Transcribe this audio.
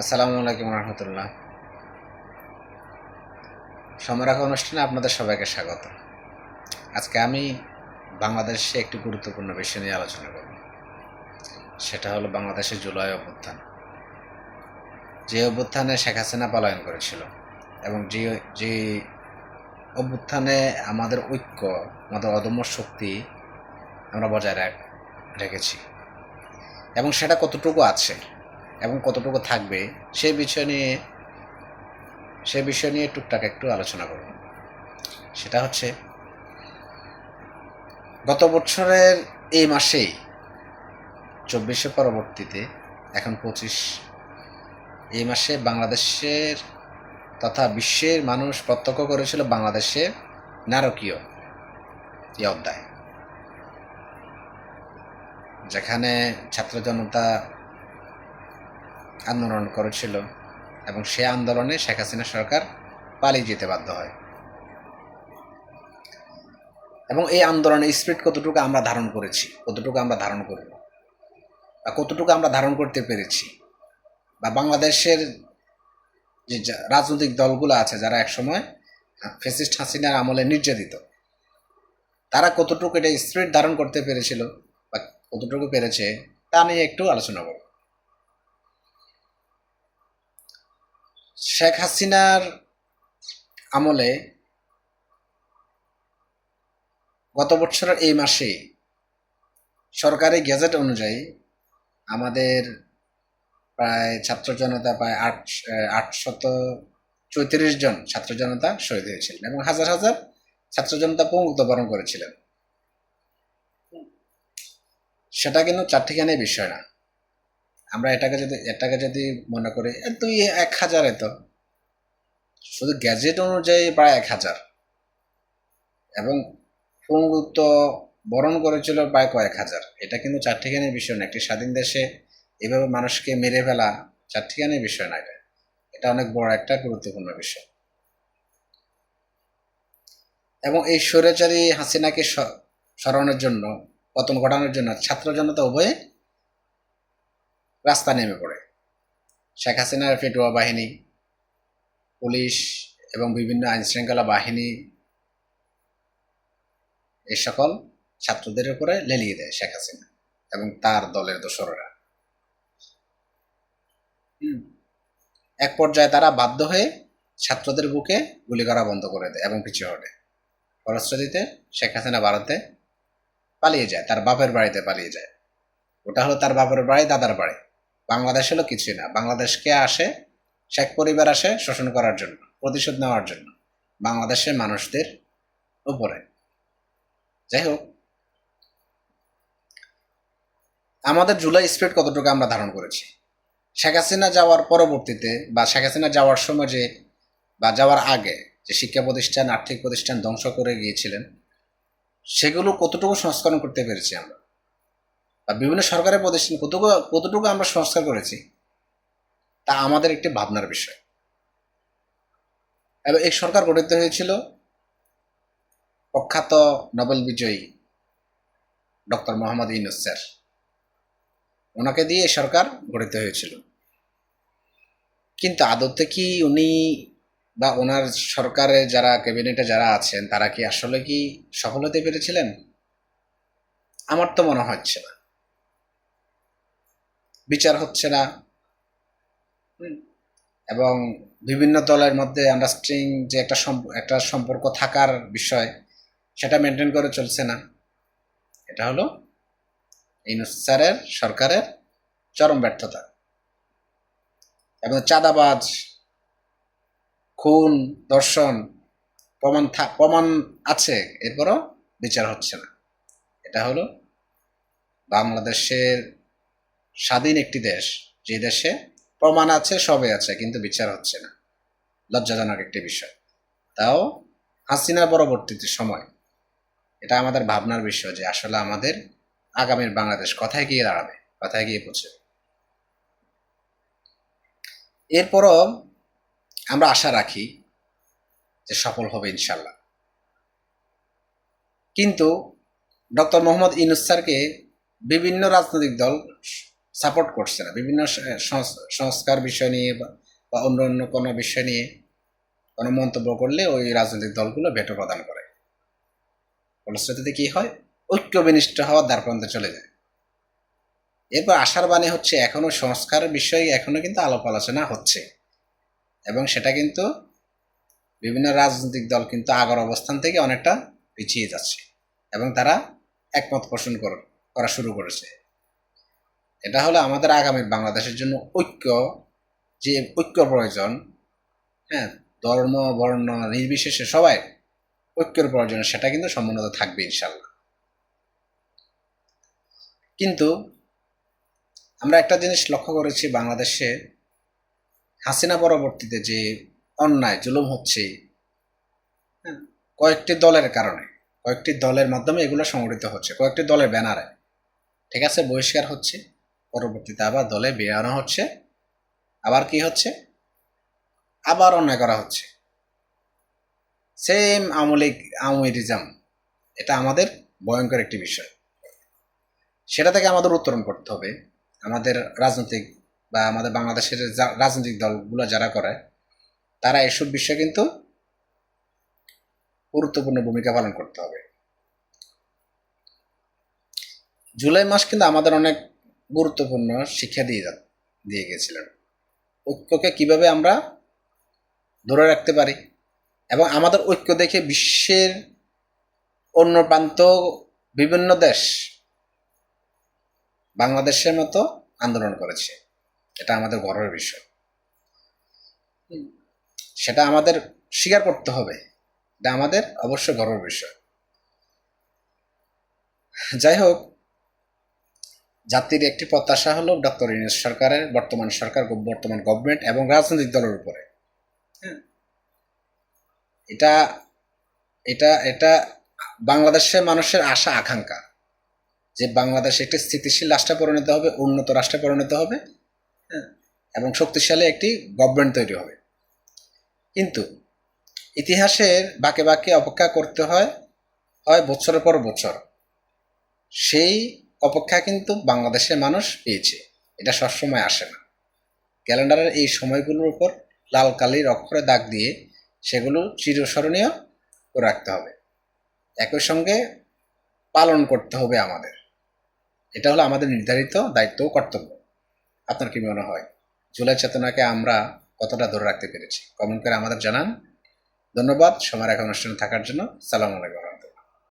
আসসালামু আলাইকুম রহমতুল্লাহ। সমরাকা অনুষ্ঠানে আপনাদের সবাইকে স্বাগত। আজকে আমি বাংলাদেশে একটি গুরুত্বপূর্ণ বিষয় নিয়ে আলোচনা করব। সেটা হলো বাংলাদেশের জুলাই অভ্যুত্থান। যে অভ্যুত্থানে শেখ হাসিনা পলায়ন করেছিল এবং যে যে অভ্যুত্থানে আমাদের ঐক্য, আমাদের অদম্য শক্তি আমরা বজায় রাখ- রেখেছি। এবং সেটা কতটুকু আছে? এবং কতটুকু থাকবে, সে বিষয় নিয়ে, সে বিষয় নিয়ে টুকটাক একটু আলোচনা করব। সেটা হচ্ছে, গত বছরের এই মাসেই, চব্বিশে পরবর্তীতে, এখন পঁচিশ, এই মাসে বাংলাদেশের তথা বিশ্বের মানুষ প্রত্যক্ষ করেছিল বাংলাদেশের নারকীয় এই অধ্যায়। যেখানে ছাত্র জনতা আন্দোলন করেছিল এবং সে আন্দোলনে শেখ হাসিনা সরকার পালিয়ে যেতে বাধ্য হয়। এবং এই আন্দোলনের স্পিরিট কতটুকু আমরা ধারণ করেছি, কতটুকু আমরা ধারণ করব বা কতটুকু আমরা ধারণ করতে পেরেছি বা বাংলাদেশের যে রাজনৈতিক দলগুলো আছে যারা একসময় ফেসিস্ট হাসিনার আমলে নির্যাতিত, তারা কতটুকু এটা স্পিরিট ধারণ করতে পেরেছিল বা কতটুকু পেরেছে তা নিয়ে একটু আলোচনা করব। শেখ হাসিনার আমলে গত বছরের এই মাসে সরকারি গেজেট অনুযায়ী আমাদের প্রায় ছাত্র জনতা প্রায় আট আটশত চৌত্রিশ জন ছাত্র জনতা শহীদ হয়েছিলেন এবং হাজার হাজার ছাত্র জনতা পঙ্গুত্ব বরণ করেছিলেন। সেটা কিন্তু চারটিখানে বিষয় না। আমরা এটাকে যদি এটাকে যদি মনে করি দুই এক হাজার এত শুধু গ্যাজেট অনুযায়ী প্রায় এক হাজার। এবং পঙ্গুত্ব বরণ করেছিল প্রায় কয়েক হাজার। এটা কিন্তু চারটিখানের বিষয় না একটি স্বাধীন দেশে এভাবে মানুষকে মেরে ফেলা চারটিখানের বিষয় না এটা। এটা অনেক বড় একটা গুরুত্বপূর্ণ বিষয়। এবং এই স্বৈরাচারী হাসিনাকে স- সরানোর জন্য, পতন ঘটানোর জন্য ছাত্র জনতা উভয়ে রাস্তা নেমে পড়ে। শেখ হাসিনার ফেটুয়া বাহিনী, পুলিশ এবং বিভিন্ন আইন শৃঙ্খলা বাহিনী এ সকল ছাত্রদের উপরে লেলিয়ে দেয় শেখ হাসিনা এবং তার দলের দোসররা। এক পর্যায়ে তারা বাধ্য হয়ে ছাত্রদের বুকে গুলি করা বন্ধ করে দেয় এবং পিছিয়ে হটে। ফলশ্রুতিতে শেখ হাসিনা ভারতে পালিয়ে যায়, তার বাপের বাড়িতে পালিয়ে যায়। ওটা হলো তার বাপের বাড়ি, দাদার বাড়ি। বাংলাদেশ হলো কিছুই না। বাংলাদেশকে আসে? শেখ পরিবার আসে শোষণ করার জন্য, প্রতিশোধ নেওয়ার জন্য। বাংলাদেশের মানুষদের উপরে। যাই হোক, আমাদের জুলাই স্পিরিট কতটুকু আমরা ধারণ করেছি? শেখ হাসিনা যাওয়ার পরবর্তীতে বা শেখ হাসিনা যাওয়ার সময় যে বা যাওয়ার আগে যে শিক্ষা প্রতিষ্ঠান, আর্থিক প্রতিষ্ঠান ধ্বংস করে গিয়েছিলেন, সেগুলো কতটুকু সংস্করণ করতে পেরেছি আমরা? বা বিভিন্ন সরকারের প্রতিষ্ঠান কতটুকু কতটুকু আমরা সংস্কার করেছি, তা আমাদের একটি ভাবনার বিষয়। এবং এই সরকার গঠিত হয়েছিল প্রখ্যাত নোবেল বিজয়ী ডক্টর মোহাম্মদ ইউনুস স্যার। ওনাকে দিয়ে এই সরকার গঠিত হয়েছিল। কিন্তু আদতে কি উনি বা ওনার সরকারে যারা, ক্যাবিনেটে যারা আছেন, তারা কি আসলে কি সফল হতে পেরেছিলেন? আমার তো মনে হচ্ছে না। বিচার হচ্ছে না। এবং বিভিন্ন দলের মধ্যে আন্ডারস্ট্যান্ডিং যে একটা একটা সম্পর্ক থাকার বিষয় সেটা মেনটেন করে চলছে না। এটা হলো ইউনুস স্যারের সরকারের চরম ব্যর্থতা। এবং চাঁদাবাজ খুন দর্শন প্রমাণ প্রমাণ আছে এরপরও বিচার হচ্ছে না। এটা হলো বাংলাদেশের স্বাধীন একটি দেশ, যে দেশে প্রমাণ আছে সবে আছে, কিন্তু বিচার হচ্ছে না। লজ্জাজনক একটি বিষয়। তাও হাসিনার পরবর্তীতে সময়। এটা আমাদের ভাবনার বিষয় যে আসলে আমাদের আগামীর বাংলাদেশ কথায় গিয়ে দাঁড়াবে, কোথায় গিয়ে পৌঁছবে। এরপরও আমরা আশা রাখি যে সফল হবে ইনশাল্লাহ কিন্তু ডক্টর মোহাম্মদ ইনুস স্যারকে বিভিন্ন রাজনৈতিক দল সাপোর্ট করছে না। বিভিন্ন সংস্কার বিষয় নিয়ে বা অন্য অন্য কোনো বিষয় নিয়ে কোনো মন্তব্য করলে ওই রাজনৈতিক দলগুলো ভেটো প্রদান করে। ফলশ্রুতিতে কি হয়? ঐক্য বিনিষ্ট হওয়ার দ্বার পর্যন্ত চলে যায়। এরপর আশার বাণী হচ্ছে, এখনও সংস্কার বিষয়ে এখনও কিন্তু আলাপ আলোচনা হচ্ছে। এবং সেটা কিন্তু বিভিন্ন রাজনৈতিক দল কিন্তু আগর অবস্থান থেকে অনেকটা পিছিয়ে যাচ্ছে। এবং তারা একমত পোষণ করা শুরু করেছে। এটা হলো আমাদের আগামী বাংলাদেশের জন্য ঐক্য যে ঐক্য প্রয়োজন হ্যাঁ ধর্ম বর্ণ নির্বিশেষে সবাই ঐক্যের প্রয়োজন সেটা কিন্তু সমুন্নত থাকবে ইনশাল্লাহ। কিন্তু আমরা একটা জিনিস লক্ষ্য করেছি বাংলাদেশে হাসিনা পরবর্তীতে যে অন্যায় জুলুম হচ্ছে হ্যাঁ, কয়েকটি দলের কারণে কয়েকটি দলের মাধ্যমে এগুলো সংগঠিত হচ্ছে কয়েকটি দলের ব্যানারে ঠিক আছে বহিষ্কার হচ্ছে। পরবর্তীতে আবার দলে বেরানো হচ্ছে। আবার কি হচ্ছে? আবার অন্যায় করা হচ্ছে। সেম আমলিক আওয়ামীরিজম এটা আমাদের ভয়ঙ্কর একটি বিষয়। সেটা থেকে আমাদের উত্তরণ করতে হবে। আমাদের রাজনৈতিক বা আমাদের বাংলাদেশের রাজনৈতিক দলগুলো যারা করে, তারা এসব বিষয়ে কিন্তু গুরুত্বপূর্ণ ভূমিকা পালন করতে হবে। জুলাই মাস কিন্তু আমাদের অনেক গুরুত্বপূর্ণ শিক্ষা দিয়ে যা- দিয়ে গেছিলেন। ঐক্যকে কীভাবে আমরা ধরে রাখতে পারি এবং আমাদের ঐক্য দেখে বিশ্বের অন্য প্রান্ত, বিভিন্ন দেশ বাংলাদেশের মতো আন্দোলন করেছে। এটা আমাদের গর্বের বিষয়। সেটা আমাদের স্বীকার করতে হবে। এটা আমাদের অবশ্য গর্বের বিষয়। যাই হোক জাতির একটি প্রত্যাশা হলো ডক্টর ইউনুস সরকারের বর্তমান সরকার বর্তমান গভর্নমেন্ট এবং রাজনৈতিক দলের উপরে। হ্যাঁ। এটা এটা এটা বাংলাদেশের মানুষের আশা আকাঙ্ক্ষা যে বাংলাদেশ একটি স্থিতিশীল রাষ্ট্রে পরিণত হবে উন্নত রাষ্ট্রে পরিণত হবে হ্যাঁ, এবং শক্তিশালী একটি গভর্নমেন্ট তৈরি হবে। কিন্তু ইতিহাসের বাঁকে বাঁকে অপেক্ষা করতে হয় হয় বছরের পর বছর। সেই অপেক্ষা কিন্তু বাংলাদেশের মানুষ পেয়েছে। এটা সবসময় আসে না। ক্যালেন্ডারের এই সময়গুলোর উপর লাল কালির অক্ষরে দাগ দিয়ে সেগুলো চিরস্মরণীয় করে রাখতে হবে। একই সঙ্গে পালন করতে হবে আমাদের। এটা হলো আমাদের নির্ধারিত দায়িত্ব কর্তব্য। আপনার কি মনে হয়? জুলাই চেতনাকে আমরা কতটা ধরে রাখতে পেরেছি? কমেন্ট করে আমাদের জানান। ধন্যবাদ। সময় এখন অনুষ্ঠানে থাকার জন্য। সালাম আলাইকুম।